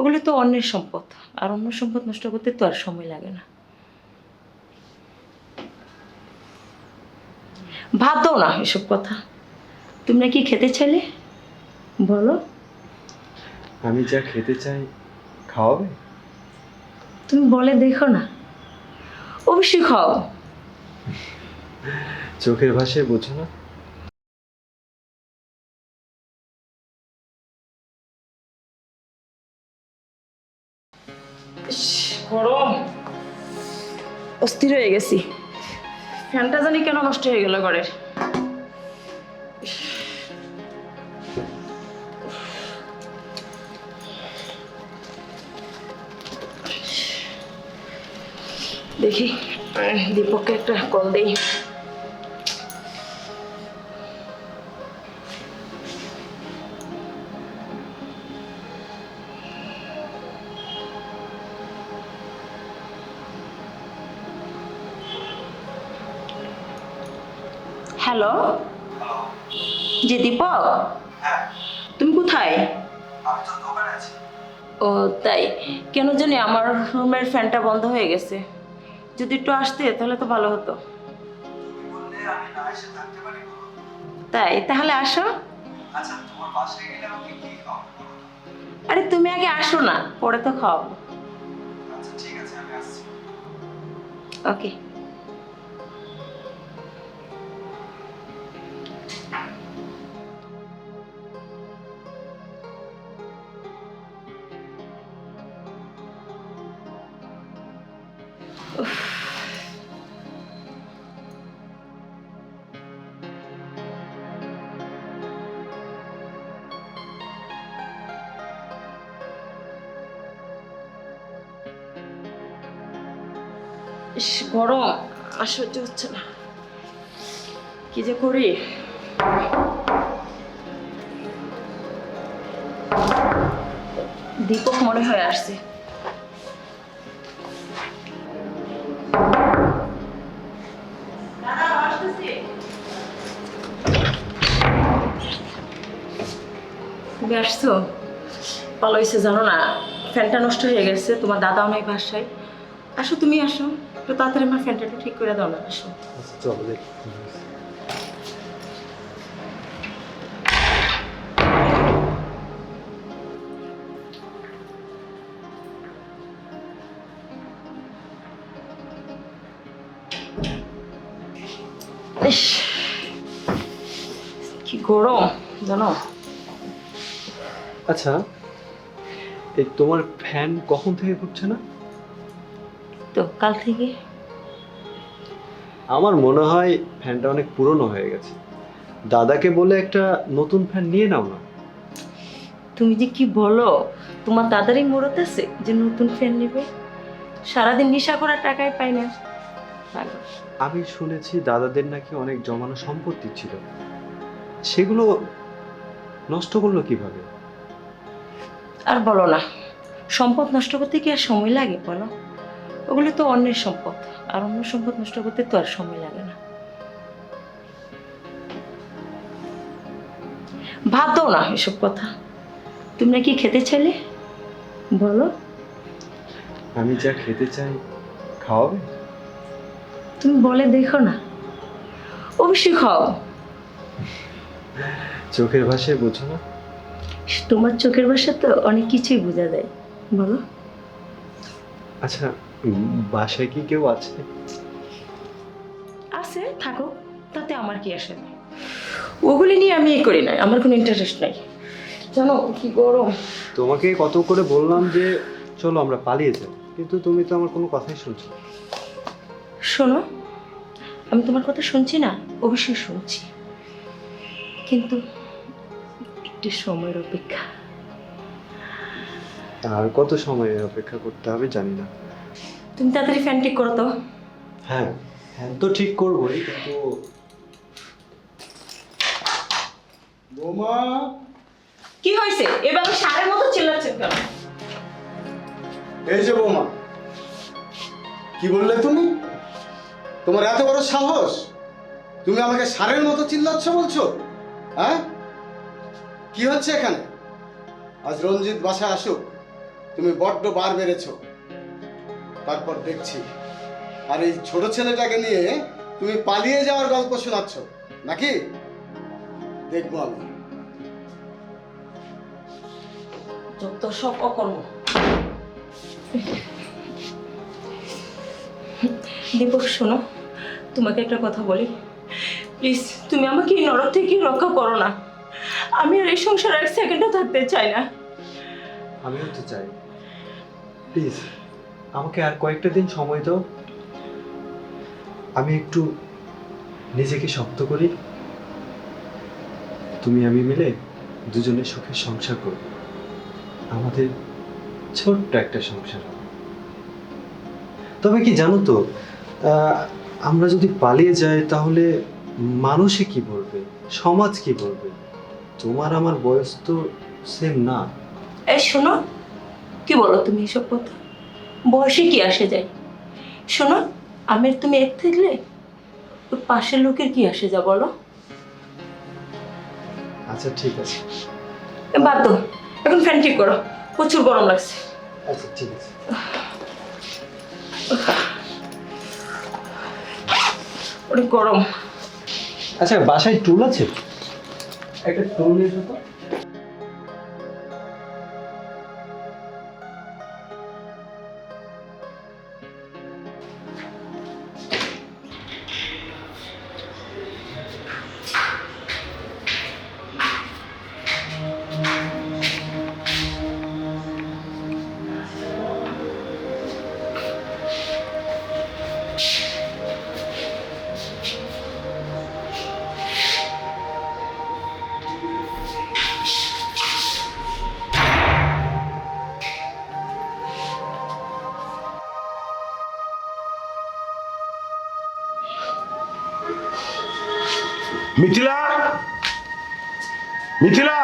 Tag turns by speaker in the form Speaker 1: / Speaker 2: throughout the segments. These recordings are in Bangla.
Speaker 1: ওগুলো তো অন্যের সম্পদ। আর অন্য সম্পদ নষ্ট করতে তো আর সময় লাগে না। দাও না এসব কথা। তুমি নাকি খেতে চাইলে? বলো।
Speaker 2: আমি যা খেতে চাই খাওয়াবে?
Speaker 1: তুমি বলে দেখো না। অবশ্যই খাও
Speaker 2: চোখের ভাষায় বোঝো না।
Speaker 1: গরম। অস্থির হয়ে গেছি। ফ্যানটা জানি কেন নষ্ট হয়ে গেল ঘরের। দেখি দীপককে একটা কল দেই। হ্যালো? জি দীপক? তুমি কোথায়? ও তাই। কেন জানি আমার রুমের ফ্যানটা বন্ধ হয়ে গেছে। যদি একটু আসতে তাহলে তো ভালো হতো। তাই তাহলে আসো। আরে তুমি আগে আসো না পরে তো খাওয়াবো। ওকে। ইস গরম আর হচ্ছে না। কি যে করি? দীপক মনে হয় আসছে। আসছো? ভালো হয়েছে জানো না? ফ্যানটা নষ্ট হয়ে গেছে তোমার দাদাও নাই বাসায়। আসো তুমি আসো। একটু তাড়াতাড়ি আমার ফ্যানটা একটু ঠিক করে দাও না আসো।
Speaker 2: আচ্ছা চলো দেখি।
Speaker 1: কি গরম জানো?
Speaker 2: আচ্ছা এই তোমার ফ্যান কখন থেকে ঘুরছে না?
Speaker 1: তো কাল থেকে।
Speaker 2: আমার মনে হয় ফ্যানটা অনেক পুরনো হয়ে গেছে। দাদাকে বলে একটা নতুন ফ্যান নিয়ে নাও না।
Speaker 1: তুমি যে কি বলো? তোমার দাদারই মরত আছে যে নতুন ফ্যান নেবে। সারাদিন নেশা করার টাকাই পাই না।
Speaker 2: আমি শুনেছি দাদাদের নাকি অনেক জমানো সম্পত্তি ছিল। সেগুলো নষ্ট করল কীভাবে?
Speaker 1: আর বলো না সম্পদ নষ্ট করতে কি আর সময় লাগে বলো? ওগুলো তো অন্যের সম্পদ আর অন্য সম্পদ নষ্ট করতে তো আর সময় লাগে না। দাও না এসব কথা। তুমি নাকি খেতে চাইলে? বলো।
Speaker 2: আমি যা খেতে চাই খাওয়াবে?
Speaker 1: তুমি বলে দেখো না। অবশ্যই খাও
Speaker 2: চোখের ভাষায় বোঝো না।
Speaker 1: তোমার চোখের ভাষা তো অনেক কিছুই বোঝা যায়। বলো।
Speaker 2: আচ্ছা বাসায় কি কেউ আছে?
Speaker 1: আছে থাকো। তাতে আমার কি আসে যায়? ওগুলি নিয়ে আমি এই করি না আমার কোনো ইন্টারেস্ট নাই। জানো কি গরম।
Speaker 2: তোমাকে কত করে বললাম যে চলো আমরা পালিয়ে যাই কিন্তু তুমি তো আমার কোনো কথাই শুনছো না।
Speaker 1: শোনো আমি তোমার কথা শুনছি না অবশ্যই শুনছি। কিন্তু একটু সময়ের অপেক্ষা।
Speaker 2: আর কত সময় অপেক্ষা করতে হবে জানি না।
Speaker 1: তুমি তাড়াতাড়ি ফ্যান ঠিক করো তো।
Speaker 2: হ্যাঁ হ্যাঁ তো ঠিক করবোই কিন্তু
Speaker 3: বোমা।
Speaker 1: কি হয়েছে? এভাবে সারের মতো চিল্লাচ্ছেন কেন?
Speaker 3: এই যে বৌমা কি বললে তুমি? তোমার এত বড় সাহস? তুমি আমাকে সারের মতো চিল্লাচ্ছ বলছো? হ্যাঁ? কি হচ্ছে এখানে? আজ রঞ্জিত বাসায় আসুক, তুমি বড্ড বার বেড়েছ। তারপর দেখছি, আর এই ছোট ছেলেটাকে নিয়ে তুমি পালিয়ে যাওয়ার গল্প শোনাচ্ছ, নাকি? দেখব আমি।
Speaker 1: যত সব অকর্ম। দীপক, শোনো, তোমাকে একটা কথা বলি। প্লিজ, তুমি আমাকে এই নরক থেকে রক্ষা করো না। আমি আর এই সংসারে এক সেকেন্ডও থাকতে চাই না।
Speaker 2: আমিও তো চাই। প্লিজ আমাকে আর কয়েকটা দিন সময় দাও। আমি একটু নিজেকে শক্ত করি। তুমি, আমি মিলে দুজনে সুখের সংসার করব। আমাদের ছোট্ট একটা সংসার তবে কি জানো তো আমরা যদি পালিয়ে যাই তাহলে মানুষে কি বলবে? সমাজ কি বলবে? তোমার আমার বয়স তো সেম না।
Speaker 1: এই শোনো কি বলো তুমি এসব কথা? বয়সে কি আসে যায়? শোনো আমি আর তুমি এক থাকলে পাশের লোকের কি আসে যা বলো?
Speaker 2: আচ্ছা ঠিক আছে।
Speaker 1: এ, বাদ দাও। এখন ফ্যান ঠিক করো। প্রচুর গরম লাগছে।
Speaker 2: আচ্ছা ঠিক আছে।
Speaker 1: অনেক গরম।
Speaker 2: আচ্ছা বাসায় টুল আছে? একটা টুল নিয়ে
Speaker 4: মিথিলা? মিথিলা?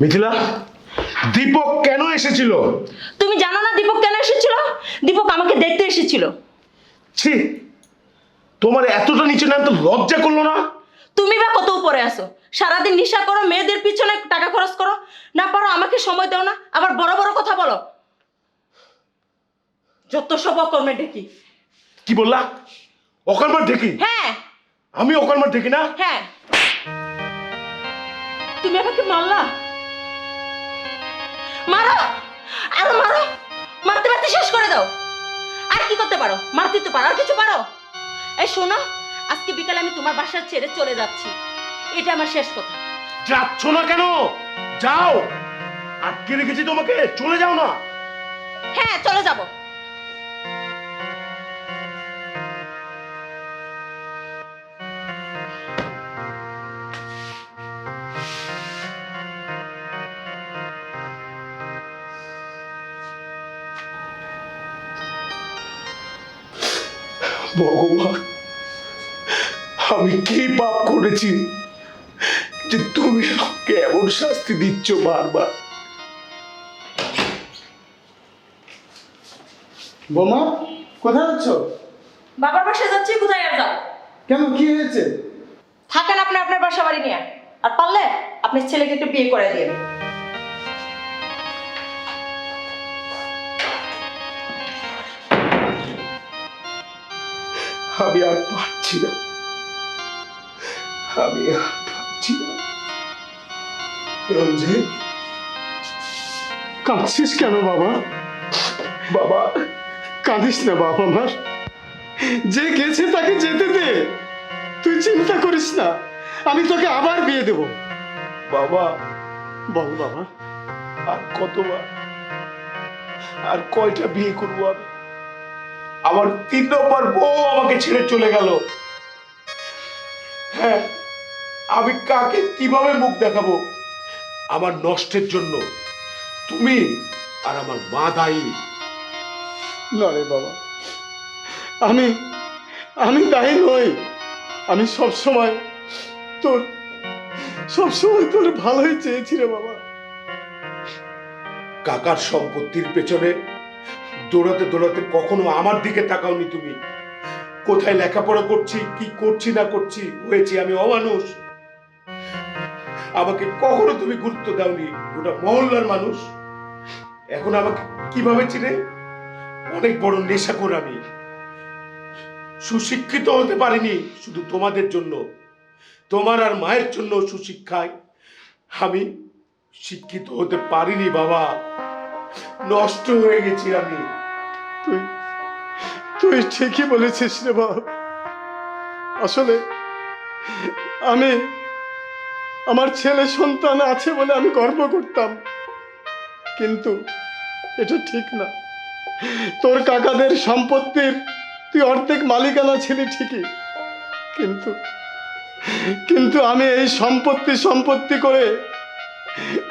Speaker 4: মিথিলা দীপক কেন এসেছিল?
Speaker 1: তুমি জানো না দীপক কেন এসেছিল? দীপক আমাকে দেখতে এসেছিল।
Speaker 4: ছি তোমার এতটা নিচে নামতে লজ্জা করল না?
Speaker 1: তুমি বা কত উপরে আসো সারাদিন নেশা করো মেয়েদের পিছনে টাকা খরচ করো। না পারো আমাকে সময় দাও না। আবার বড় বড় কথা বলো। যত সব অকর্মে ডেকি।
Speaker 4: কি বললা? অকর্মার ঢেকি?
Speaker 1: হ্যাঁ।
Speaker 4: আমি অকর্মার ঢেকি না?
Speaker 1: হ্যাঁ। তুমি আমাকে মারলা? মারো! আরও মারো! মারতে মারতে শেষ করে দাও। আর কি করতে পারো? মারতে তো পারো আর কিছু পারো? এই শোনো আজকে বিকালে আমি তোমার বাসা ছেড়ে চলে যাচ্ছি। এটা আমার শেষ কথা।
Speaker 4: যাচ্ছ না কেন? যাও। আটকে রেখেছি তোমাকে। চলে যাও না।
Speaker 1: হ্যাঁ চলে যাব।
Speaker 4: ভগবান আমি কি পাপ করেছি যে তুমি আমাকে এমন শাস্তি দিচ্ছ বারবার?
Speaker 3: বোমা কোথায় যাচ্ছ
Speaker 1: বাবার বাসায় যাচ্ছি কোথায় আর যাও
Speaker 3: কেন কি হয়েছে?
Speaker 1: থাকেন আপনি আপনার বাসা বাড়ি নিয়ে। আর পারলে আপনার ছেলেকে একটু বিয়ে করে দিয়ে
Speaker 4: আমি আর পারছি না। আমি আর পারছি না। রঞ্জিত
Speaker 3: কাঁদছিস কেন বাবা?
Speaker 4: বাবা,
Speaker 3: কাঁদিস না বাবা আমার। যে গেছে তাকে যেতে দে। তুই চিন্তা করিস না। আমি তোকে আবার বিয়ে দেব।
Speaker 4: বাবা,
Speaker 3: বল বাবা,
Speaker 4: আর কতবার, আর কয়টা বিয়ে করব আমি? আমার তিন নম্বর বউ আমাকে ছেড়ে চলে গেল। হ্যাঁ আমি কাকে কীভাবে মুখ দেখাবো? আমার নষ্টের জন্য। তুমি আর আমার মা দায়ী।
Speaker 3: না রে বাবা আমি আমি দায়ী নই। আমি সব সময় তোর সব সময় তোর ভালোই চেয়েছি রে বাবা।
Speaker 4: কাকার সম্পত্তির পেছনে দৌড়াতে দৌড়াতে কখনো আমার দিকে তাকাওনি তুমি। কোথায় লেখাপড়া করছি, কি করছি না করছি, হয়েছি আমি অমানুষ। আমাকে কখনো তুমি গুরুত্ব দাওনি, গোটা মহল্লার মানুষ। এখন আমাকে কীভাবে চিনে? অনেক বড় নেশাখোর আমি। সুশিক্ষিত হতে পারিনি শুধু তোমাদের জন্য। তোমার আর মায়ের জন্য সুশিক্ষায় আমি শিক্ষিত হতে পারিনি, বাবা। নষ্ট হয়ে গেছি আমি।
Speaker 3: তুই তুই ঠিকই বলেছিস রে বাপ আসলে আমি, আমার ছেলে সন্তান আছে বলে আমি গর্ব করতাম। কিন্তু এটা ঠিক না। তোর কাকাদের সম্পত্তির তুই অর্ধেক মালিকানা ছিলি ঠিকই। কিন্তু কিন্তু আমি এই সম্পত্তি সম্পত্তি করে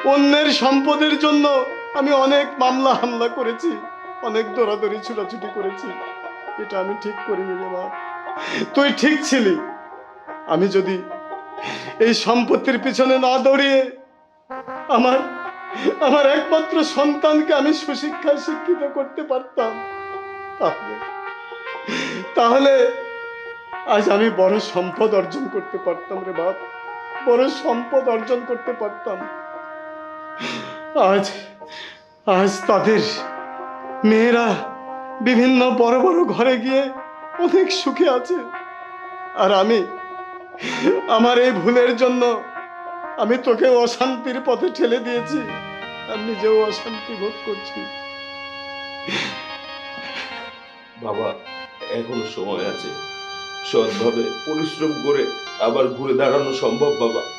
Speaker 3: অন্যের সম্পদের জন্য আমি অনেক মামলা হামলা করেছি, অনেক দৌড়াদৌড়ি, ছুটাছুটি করেছি। এটা আমি ঠিক করিনি রে মা। তুই ঠিক ছিলি। আমি যদি এই সম্পত্তির পিছনে না দৌড়িয়ে আমার আমার একমাত্র সন্তানকে আমি সুশিক্ষায় শিক্ষিত করতে পারতাম, তাহলে তাহলে আজ আমি বড় সম্পদ অর্জন করতে পারতাম রে বাপ। বড় সম্পদ অর্জন করতে পারতাম। আজ আজ তাদের মেয়েরা বিভিন্ন বড় বড় ঘরে গিয়ে অনেক সুখে আছে। আর আমি, আমার এই ভুলের জন্য আমি তোকে অশান্তির পথে ঠেলে দিয়েছি। আর নিজেও অশান্তি ভোগ করছি।
Speaker 4: বাবা, এখনও সময় আছে। সৎভাবে পরিশ্রম করে আবার ঘুরে দাঁড়ানো সম্ভব, বাবা।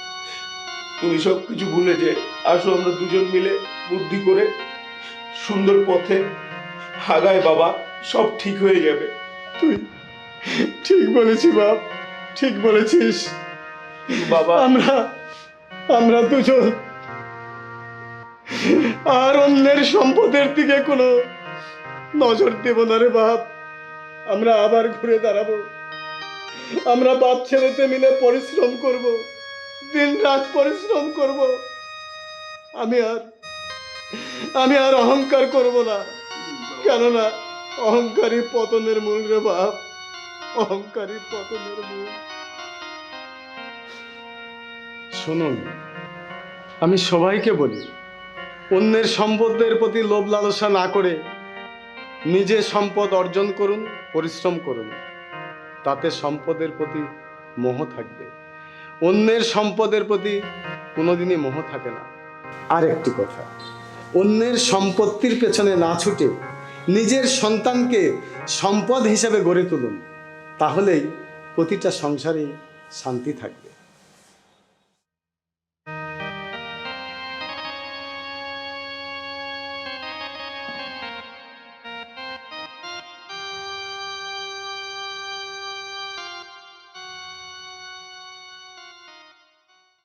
Speaker 4: তুমি সব কিছু ভুলে যে আসো আমরা দুজন মিলে বুদ্ধি করে সুন্দর পথে হাগায় বাবা, সব ঠিক হয়ে যাবে।
Speaker 3: তুই ঠিক বলেছি বাপ, ঠিক বলেছিস।
Speaker 4: বাবা।
Speaker 3: আমরা আমরা দুজন আর অন্যের সম্পদের দিকে কোনো নজর দেব না রে বাপ। আমরা আবার ঘুরে দাঁড়াবো। আমরা বাপ ছেলেতে মিলে পরিশ্রম করব। দিন রাত পরিশ্রম করব। আমি আর আমি আর অহংকার করব না। কেননা অহংকারী পতনের মূল রে বাপ। অহংকারী পতনের মূল। শুনুন, আমি সবাইকে বলি, অন্যের সম্পদের প্রতি লোভ লালসা না করে নিজে সম্পদ অর্জন করুন, পরিশ্রম করুন। তাতে সম্পদের প্রতি মোহ থাকবে। অন্যের সম্পদের প্রতি কোনোদিনই মোহ থাকে না। আর একটি কথা অন্যের সম্পত্তির পেছনে না ছুটে নিজের সন্তানকে সম্পদ হিসেবে গড়ে তুলুন তাহলেই প্রতিটা সংসারে শান্তি থাকবে।